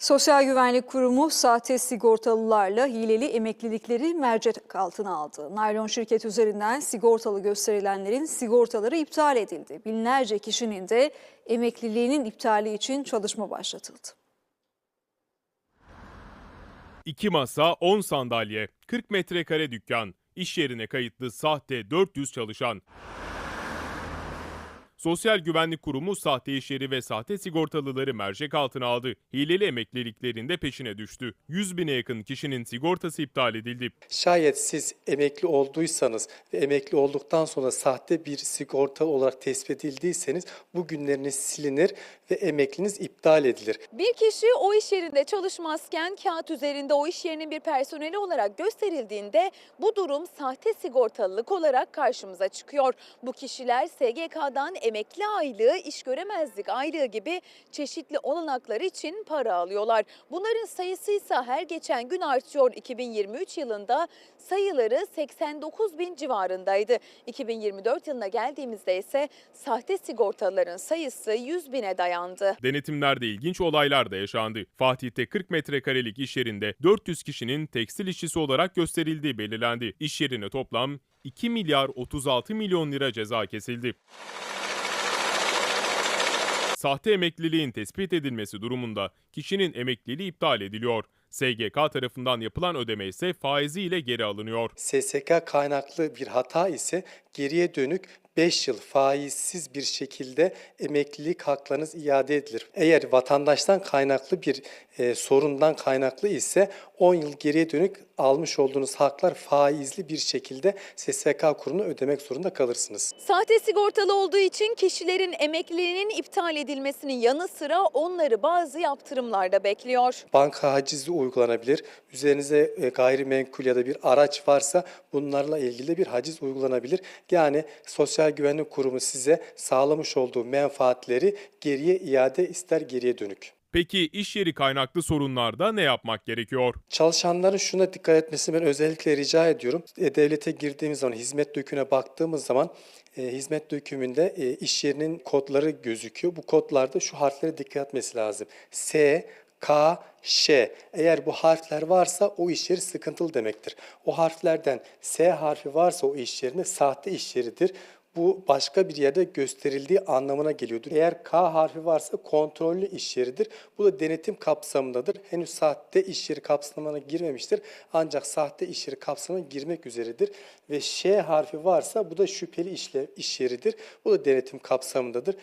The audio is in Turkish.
Sosyal Güvenlik Kurumu sahte sigortalılarla hileli emeklilikleri mercek altına aldı. Naylon şirket üzerinden sigortalı gösterilenlerin sigortaları iptal edildi. Binlerce kişinin de emekliliğinin iptali için çalışma başlatıldı. 2 masa, 10 sandalye, 40 metrekare dükkan, iş yerine kayıtlı sahte 400 çalışan. Sosyal Güvenlik Kurumu sahte iş yeri ve sahte sigortalıları mercek altına aldı. Hileli emekliliklerinde peşine düştü. 100 bine yakın kişinin sigortası iptal edildi. Şayet siz emekli olduysanız ve emekli olduktan sonra sahte bir sigorta olarak tespit edildiyseniz bu günleriniz silinir ve emekliniz iptal edilir. Bir kişi o iş yerinde çalışmazken kağıt üzerinde o iş yerinin bir personeli olarak gösterildiğinde bu durum sahte sigortalılık olarak karşımıza çıkıyor. Bu kişiler SGK'dan emekli aylığı, iş göremezlik aylığı gibi çeşitli olanaklar için para alıyorlar. Bunların sayısı ise her geçen gün artıyor. 2023 yılında sayıları 89 bin civarındaydı. 2024 yılına geldiğimizde ise sahte sigortalıların sayısı 100 bine dayandı. Denetimlerde ilginç olaylar da yaşandı. Fatih'te 40 metrekarelik iş yerinde 400 kişinin tekstil işçisi olarak gösterildiği belirlendi. İş yerine toplam 2 milyar 36 milyon lira ceza kesildi. Sahte emekliliğin tespit edilmesi durumunda kişinin emekliliği iptal ediliyor. SGK tarafından yapılan ödeme ise faiziyle geri alınıyor. SSK kaynaklı bir hata ise geriye dönük 5 yıl faizsiz bir şekilde emeklilik haklarınız iade edilir. Eğer vatandaştan kaynaklı bir e, sorundan kaynaklı ise 10 yıl geriye dönük almış olduğunuz haklar faizli bir şekilde SSK kurumuna ödemek zorunda kalırsınız. Sahte sigortalı olduğu için kişilerin emekliliğinin iptal edilmesinin yanı sıra onları bazı yaptırımlarda bekliyor. Banka hacizi uygulanabilir. Üzerinize e, gayrimenkul ya da bir araç varsa bunlarla ilgili bir haciz uygulanabilir. Yani Sosyal Güvenlik Kurumu size sağlamış olduğu menfaatleri geriye iade ister geriye dönük. Peki iş yeri kaynaklı sorunlarda ne yapmak gerekiyor? Çalışanların şuna dikkat etmesini ben özellikle rica ediyorum. E, devlete girdiğimiz zaman, hizmet dökümüne baktığımız zaman e, hizmet dökümünde e, iş yerinin kodları gözüküyor. Bu kodlarda şu harflere dikkat etmesi lazım. S, K, Ş. Eğer bu harfler varsa o iş yeri sıkıntılı demektir. O harflerden S harfi varsa o iş yerine sahte iş yeridir. Bu başka bir yerde gösterildiği anlamına geliyordur. Eğer K harfi varsa kontrollü iş yeridir. Bu da denetim kapsamındadır. Henüz sahte iş yeri kapsamına girmemiştir. Ancak sahte iş yeri kapsamına girmek üzeredir. Ve Ş harfi varsa bu da şüpheli işle, iş yeridir. Bu da denetim kapsamındadır.